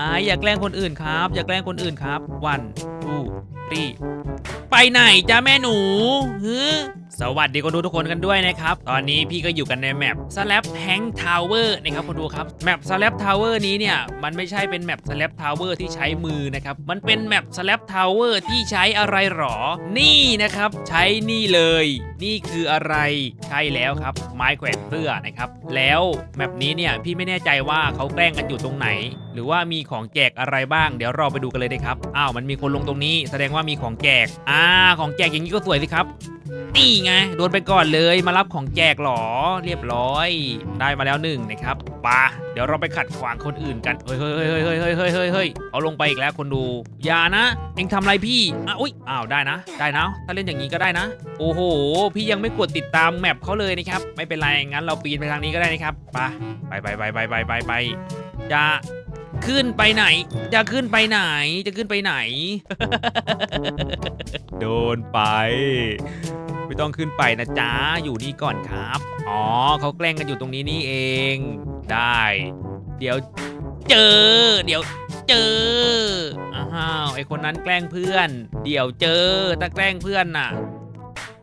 อ่าอย่าแกล้งคนอื่นครับ อย่าแกล้งคนอื่นครับ one two three ไปไหนจ้าแม่หนูฮึสวัสดีคนดูทุกคนกันด้วยนะครับ ตอนนี้พี่ก็อยู่กันในแมป Slap Hank Tower นะครับคนดูครับ แมป Slap Tower นี้เนี่ย มันไม่ใช่เป็นแมป Slap Tower ที่ใช้มือนะครับ มันเป็นแมป Slap Tower ที่ใช้อะไรหรอ นี่นะครับ ใช้นี่เลย นี่คืออะไร ใช่แล้วครับ ไม้แขวนเสื้อนะครับ แล้วแมปนี้เนี่ย พี่ไม่แน่ใจว่าเขาแกล้งกันอยู่ตรงไหน หรือว่ามีของแจกอะไรบ้าง เดี๋ยวเราไปดูกันเลยนะครับ อ้าว มันมีคนลงตรงนี้ แสดงว่ามีของแจก อ่า ของแจกอย่างนี้ก็สวยสิครับนี่ไง โดนไปก่อนเลย มารับของแจกหรอ เรียบร้อย ได้มาแล้วหนึ่งนะครับปะเดี๋ยวเราไปขัดขวางคนอื่นกัน เฮ้ยเฮ้ยเฮ้ยเฮ้ยเฮ้ยเฮ้ยเฮ้ยเฮ้ยเอาลงไปอีกแล้วคนดู อย่านะ เอ็งทำอะไรพี่อะอุ้ย อ้าว ได้นะ ได้นะ ถ้าเล่นอย่างนี้ก็ได้นะ โอ้โห พี่ยังไม่กดติดตามแมปเขาเลยนะครับ ไม่เป็นไร งั้นเราปีนไปทางนี้ก็ได้นะครับปไปไปไปไปไปไปไปจะ ขึ้นไปไหน จะขึ้นไปไหน จะขึ้นไปไหน โดนไป ไม่ต้องขึ้นไปนะจ๊ะ อยู่นี่ก่อนครับ อ๋อเขาแกล้งกันอยู่ตรงนี้นี่เอง ได้ เดี๋ยวเจอ เดี๋ยวเจอ อ้าวไอคนนั้นแกล้งเพื่อน เดี๋ยวเจอถ้าแกล้งเพื่อนน่ะ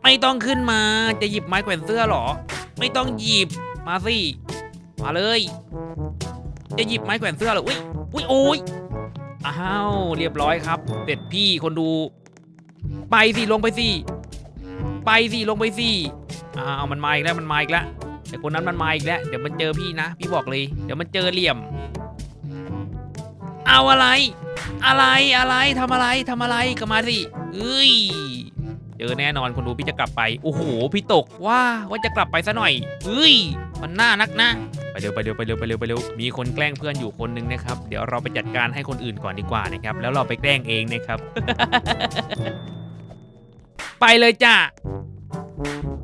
ไม่ต้องขึ้นมา จะหยิบไม้แขวนเสื้อเหรอ ไม่ต้องหยิบ มาสิ มาเลย จะหยิบไม้แขวนเสื้อเหรออุ้ยอุ้ยโอ้ยอ้าวเรียบร้อยครับเสร็จพี่คนดู ไปสิลงไปสิไปสิลงไปสิอ้าวมันมาอีกแล้วมันมาอีกแล้วไอคนนั้นมันมาอีกแล้วเดี๋ยวมันเจอพี่นะ พี่บอกเลยเดี๋ยวมันเจอเหลี่ยม เอาอะไร อะไรอะไรทำอะไรทำอะไรก็มาสิเอ้ย เจอแน่นอนคนดูพี่จะกลับไป โอ้โห พี่ตกว่าว่าจะกลับไปซะหน่อยเฮ้ย มันน่านักนะ ไปเร็วไปเร็วไปเร็วไปเร็วไปเร็ว มีคนแกล้งเพื่อนอยู่คนหนึงนะครับ เดี๋ยวเราไปจัดการให้คนอื่นก่อนดีกว่านะครับ แล้วเราไปแกล้งเองนะครับ ไปเลยจ้า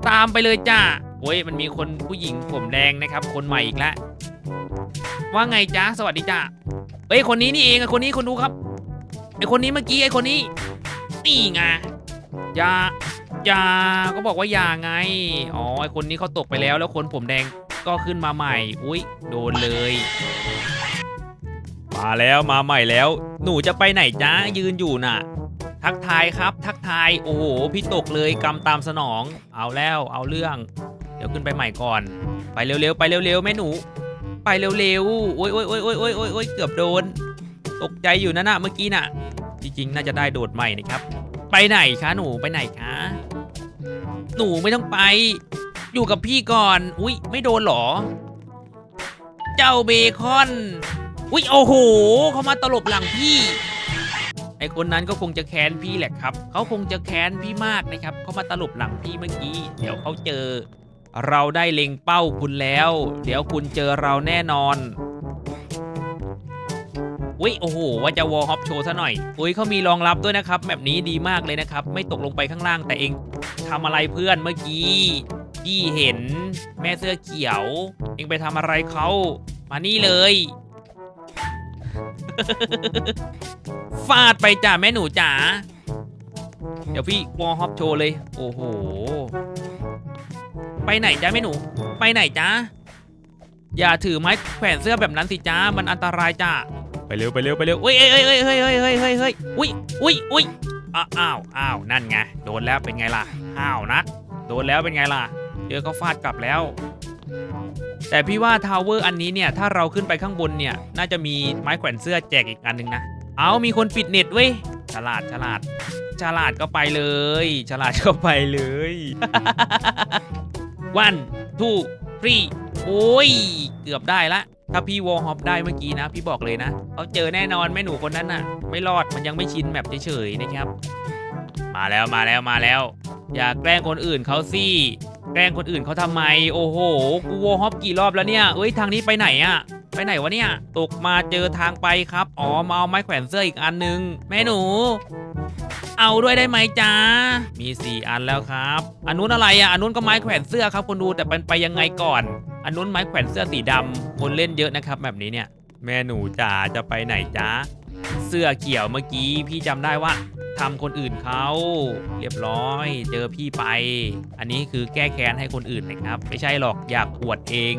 ตามไปเลยจ้าโอ้ย มันมีคนผู้หญิงผมแดงนะครับ คนใหม่อีกแล้วว่าไงจ้าสวัสดีจ้าเอ้ย คนนี้นี่เองอะคนนี้คนดูครับ ไอคนนี้เมื่อกี้ไอคนนี้ นี่ไง ยายาก็บอกว่ายาไง อ๋อ ไอคนนี้เขาตกไปแล้ว แล้วคนผมแดงก็ขึ้นมาใหม่ อุ้ยโดนเลย มาแล้ว มาใหม่แล้ว หนูจะไปไหนจ้ายืนอยู่น่ะ ทักทายครับ ทักทาย โอ้โห พี่ตกเลยกำตามสนอง เอาแล้ว เอาเรื่อง เดี๋ยวขึ้นไปใหม่ก่อน ไปเร็วๆ ไปเร็วๆ แม่หนู ไปเร็วๆ โอ้ยโอ้ยโอ้ยโอ้ยโอ้ยโอ้ยเกือบโดน ตกใจอยู่นะน่ะเมื่อกี้น่ะ จริงๆ น่าจะได้โดดใหม่นะครับ ไปไหนคะหนูไปไหนคะ หนูไม่ต้องไป อยู่กับพี่ก่อน อุ้ยไม่โดนหรอ เจ้าเบคอน อุ้ยโอ้โห เขามาตลบหลังพี่ ไอคนนั้นก็คงจะแค้นพี่แหละครับ เขาคงจะแค้นพี่มากนะครับ เขามาตลบหลังพี่เมื่อกี้ เดี๋ยวเขาเจอ เราได้เล็งเป้าคุณแล้ว เดี๋ยวคุณเจอเราแน่นอน อุ้ยโอ้โหว่าจะวอลฮอปโชว์ซะหน่อยอุ้ยเขามีรองรับด้วยนะครับแบบนี้ดีมากเลยนะครับ ไม่ตกลงไปข้างล่างแต่เองทำอะไรเพื่อนเมื่อกี้พี่เห็นแม่เสื้อเขียว เองไปทำอะไรเขามานี่เลยฟาดไปจ้าแม่หนูจ๋าเดี๋ยวพี่วอลฮอปโชว์เลย โอ้โห ไปไหนจ้าแม่หนู ไปไหนจ้าอย่าถือไม้แขวนเสื้อแบบนั้นสิจ้ามันอันตรายจ้า ไปเร็วไปเร็วไปเร็วอุ้ยเอ้ยเอ้ยเอ้ยเฮ้ยเฮ้ยเฮ้ยเฮ้ยเฮ้ยอุ้ยอุ้ยอุ้ยอ้าวอ้าวนั่นไงโดนแล้วเป็นไงล่ะอ้าวนักโดนแล้วเป็นไงล่ะเจอเขาฟาดกลับแล้ว แต่พี่ว่าทาวเวอร์อันนี้เนี่ยถ้าเราขึ้นไปข้างบนเนี่ย น่าจะมีไม้แขวนเสื้อแจกอีกอันหนึงนะเอามีคนปิดเน็ตเว้ยฉลาดฉลาดฉลาดก็ไปเลย ฉลาดก็ไปเลยวันทูทรีโอ้ย เกือบได้ละ ถ้าพี่วอลฮอปได้เมื่อกี้นะ พี่บอกเลยนะเขาเจอแน่นอนแม่หนูคนนั้นน่ะ ไม่รอดมันยังไม่ชินแมปเฉยๆนะครับ มาแล้วมาแล้วมาแล้ว อย่าแกล้งคนอื่นเขาสิแกล้งคนอื่นเขาทำไม โอ้โห กูวอลฮอปกี่รอบแล้วเนี่ยเอ้ยทางนี้ไปไหนอะไปไหนวะเนี่ย ตกมาเจอทางไปครับ อ๋อ มาเอาไม้แขวนเสื้ออีกอันนึง แม่หนู เอาด้วยได้ไหมจ๊ะมี 4 อันแล้วครับ อันนู้นอะไรอะ อันนู้นก็ไม้แขวนเสื้อครับคนดูแต่เป็นไปยังไงก่อน อันนู้นไม้แขวนเสื้อสีดำคนเล่นเยอะนะครับ แบบนี้เนี่ย แม่หนูจ๋าจะไปไหนจ๊ะเสื้อเขียวเมื่อกี้พี่จำได้ว่าทำคนอื่นเขาเรียบร้อยเจอพี่ไป อันนี้คือแก้แค้นให้คนอื่นนะครับ ไม่ใช่หรอกอยากขวดเอง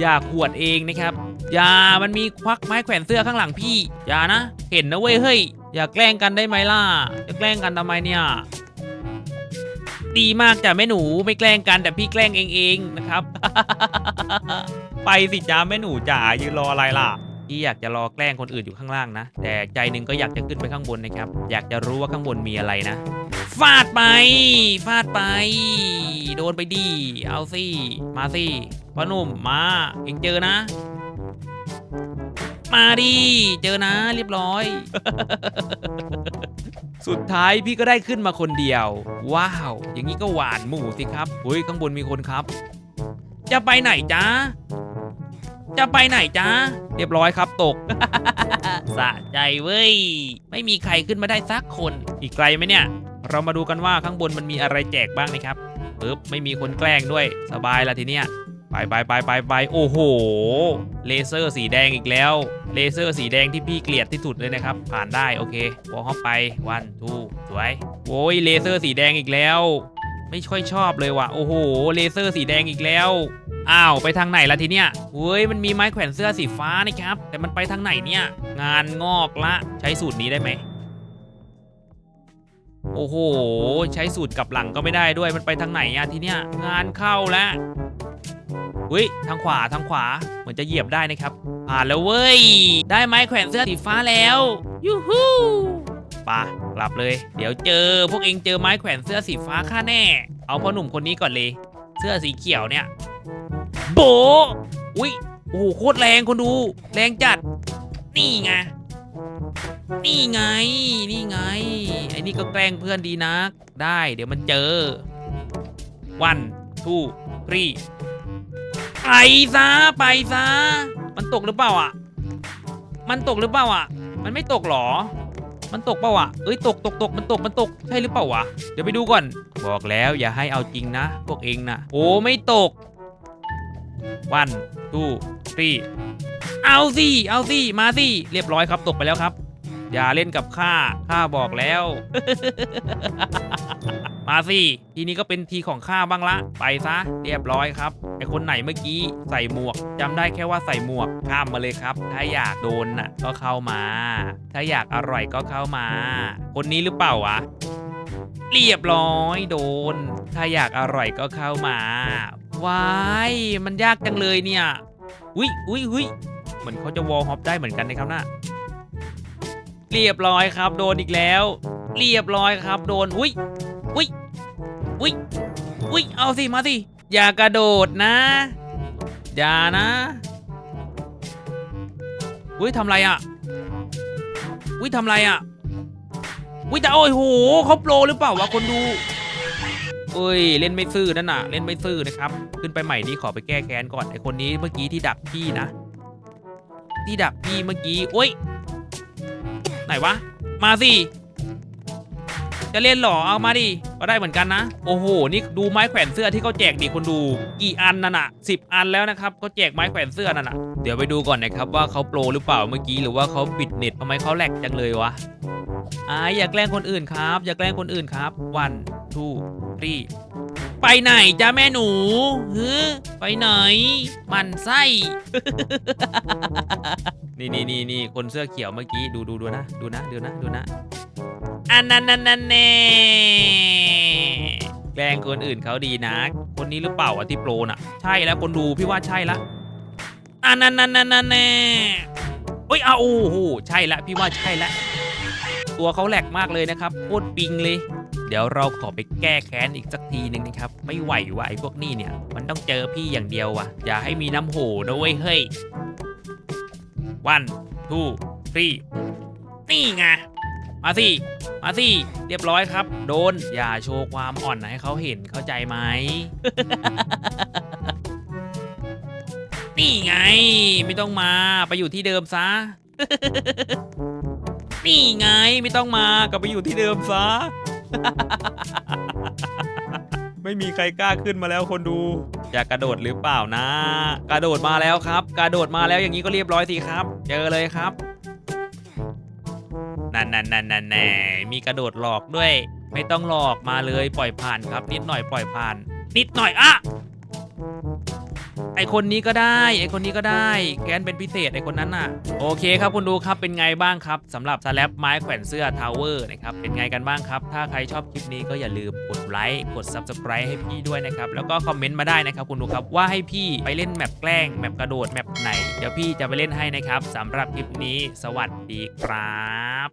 อยากขวดเองนะครับ อย่ามันมีควักไม้แขวนเสื้อข้างหลังพี่ อย่านะ เห็นนะเว้ยเฮ้ย อย่าแกล้งกันได้ไหมล่ะจะแกล้งกันทำไมเนี่ย ดีมากจ้ะแม่หนูไม่แกล้งกันแต่พี่แกล้งเองเองนะครับ ไปสิจ้าแม่หนูจ๋ายืนรออะไรล่ะพี่อยากจะรอแกล้งคนอื่นอยู่ข้างล่างนะ แต่ใจหนึ่งก็อยากจะขึ้นไปข้างบนนะครับ อยากจะรู้ว่าข้างบนมีอะไรนะ ฟาดไป ฟาดไป โดนไปดี เอาสิ มาสิพ่อหนุ่มมา เองเจอนะ มาดิ เจอนะ เรียบร้อย สุดท้ายพี่ก็ได้ขึ้นมาคนเดียว ว้าว อย่างนี้ก็หวานหมู่สิครับเฮ้ยข้างบนมีคนครับ จะไปไหนจ๊ะจะไปไหนจ๊ะเรียบร้อยครับตก สะใจเว้ย ไม่มีใครขึ้นมาได้สักคน อีกไกลไหมเนี่ย เรามาดูกันว่าข้างบนมันมีอะไรแจกบ้างนะครับปึ๊บไม่มีคนแกล้งด้วย สบายละทีเนี้ย ไปไปไปไปไปโอ้โห เลเซอร์สีแดงอีกแล้ว เลเซอร์สีแดงที่พี่เกลียดที่สุดเลยนะครับ ผ่านได้โอเควอลเข้าไปวันทูสวยโอ้ยเลเซอร์สีแดงอีกแล้ว ไม่ค่อยชอบเลยว่ะ โอ้โห เลเซอร์สีแดงอีกแล้ว อ้าว ไปทางไหนล่ะทีเนี้ยเฮ้ย มันมีไม้แขวนเสื้อสีฟ้านะครับ แต่มันไปทางไหนเนี่ย งานงอกละ ใช้สูตรนี้ได้ไหมโอ้โห ใช้สูตรกลับหลังก็ไม่ได้ด้วย มันไปทางไหนอะทีเนี้ยงานเข้าแล้ว เฮ้ยทางขวาทางขวา เหมือนจะเหยียบได้นะครับผ่านแล้วเว้ย ได้ไม้แขวนเสื้อสีฟ้าแล้วยูฮูปะกลับเลย เดี๋ยวเจอพวกเองเจอไม้แขวนเสื้อสีฟ้าข้าแน่ เอาพ่อหนุ่มคนนี้ก่อนเลย เสื้อสีเขียวเนี่ย โบอุ้ยโอ้โหโคตรแรงคนดู แรงจัด นี่ไงนี่ไง นี่ไง ไอ้นี่ก็แกล้งเพื่อนดีนัก ได้ เดี๋ยวมันเจอ one two three ไปซะไปซะมันตกหรือเปล่าอะ มันตกหรือเปล่าอะ มันไม่ตกหรอ มันตกเปล่าอะเอ้ยตกตกตกมันตกมันตกใช่หรือเปล่าวะเดี๋ยวไปดูก่อน บอกแล้วอย่าให้เอาจริงนะพวกเองนะโอ้ไม่ตก one two three เอาสิเอาสิมาสิเรียบร้อยครับตกไปแล้วครับ อย่าเล่นกับข้าข้าบอกแล้ว มาสิ ทีนี้ก็เป็นทีของข้าบ้างละ ไปซะ เรียบร้อยครับ ไอคนไหนเมื่อกี้ใส่หมวกจำได้แค่ว่าใส่หมวก ข้ามมาเลยครับ ถ้าอยากโดนน่ะ ก็เข้ามา ถ้าอยากอร่อยก็เข้ามา คนนี้หรือเปล่าวะเรียบร้อยโดน ถ้าอยากอร่อยก็เข้ามาว้ายมันยากจังเลยเนี่ย อุ้ยอุ้ยอุ้ยเหมือนเขาจะวอลฮอปได้เหมือนกันนะครับน่ะ เรียบร้อยครับ โดนอีกแล้ว เรียบร้อยครับ โดนอุ้ยอุ้ยอุ้ยอุ้ยเอาสิมาสิอย่ากระโดดนะ อย่านะอุ้ยทำไรอะอุ้ยทำไรอะอุ้ยแต่โอ้ยโหเขาโปรหรือเปล่าวะคนดูเอ้ยเล่นไม่ซื่อนั่นน่ะ เล่นไม่ซื่อนะครับ ขึ้นไปใหม่นี่ขอไปแก้แค้นก่อนไอคนนี้เมื่อกี้ที่ดักพี่นะ ที่ดักพี่เมื่อกี้โอ้ย ไหนวะ มาสิ จะเล่นหรอ เอามาดิ ก็ได้เหมือนกันนะ โอ้โห นี่ดูไม้แขวนเสื้อที่เขาแจกดิคนดู กี่อันนั่นน่ะสิบอันแล้วนะครับเขาแจกไม้แขวนเสื้อนั่นน่ะเดี๋ยวไปดูก่อนนะครับว่าเขาโปรหรือเปล่าเมื่อกี้หรือว่าเขาปิดเน็ตทำไมเขาแหลกจังเลยวะอ่าอย่าแกล้งคนอื่นครับ อย่าแกล้งคนอื่นครับ one two three ไปไหนจ้าแม่หนูฮึไปไหน มันไส้ นี่นี่นี่นี่คนเสื้อเขียวเมื่อกี้ดูดูดูนะ ดูนะดูนะดูนะอันนั้นนั่นนั่นแน่แกล้งคนอื่นเขาดีนะ คนนี้หรือเปล่าอะที่โปรน่ะ ใช่แล้วคนดูพี่ว่าใช่ละอันนั้นนั่นนั่นนั่นแน่เอ้ยเอาโอ้โหใช่ละพี่ว่าใช่ละตัวเขาแหลกมากเลยนะครับโคตรปิงเลย เดี๋ยวเราขอไปแก้แค้นอีกสักทีหนึ่งนะครับ ไม่ไหวว่ะไอ้พวกนี้เนี่ย มันต้องเจอพี่อย่างเดียวว่ะ อย่าให้มีน้ำโหนะเว้ยเฮ้ย one two three นี่ไงมาสิ มาสิ เรียบร้อยครับ โดน อย่าโชว์ความอ่อนให้เขาเห็นเข้าใจไหม นี่ไง ไม่ต้องมา ไปอยู่ที่เดิมซะ นี่ไง ไม่ต้องมากลับไปอยู่ที่เดิมซะ ไม่มีใครกล้าขึ้นมาแล้วคนดูจะกระโดดหรือเปล่านะ กระโดดมาแล้วครับ กระโดดมาแล้วอย่างนี้ก็เรียบร้อยสิครับ เจอเลยครับนั่นนั่นนั่นนั่นแน่มีกระโดดหลอกด้วย ไม่ต้องหลอกมาเลยปล่อยผ่านครับ นิดหน่อยปล่อยผ่าน นิดหน่อยอะ ไอคนนี้ก็ได้ ไอคนนี้ก็ได้ แกนเป็นพิเศษไอคนนั้นน่ะ โอเคครับคุณดูครับเป็นไงบ้างครับสำหรับสแลปไม้แขวนเสื้อทาวเวอร์นะครับเป็นไงกันบ้างครับ ถ้าใครชอบคลิปนี้ก็อย่าลืมกดไลค์กด Subscribe ให้พี่ด้วยนะครับ แล้วก็คอมเมนต์มาได้นะครับคุณดูครับว่าให้พี่ไปเล่นแมปแกล้งแมปกระโดดแมปไหน เดี๋ยวพี่จะไปเล่นให้นะครับสำหรับคลิปนี้ สวัสดีครับ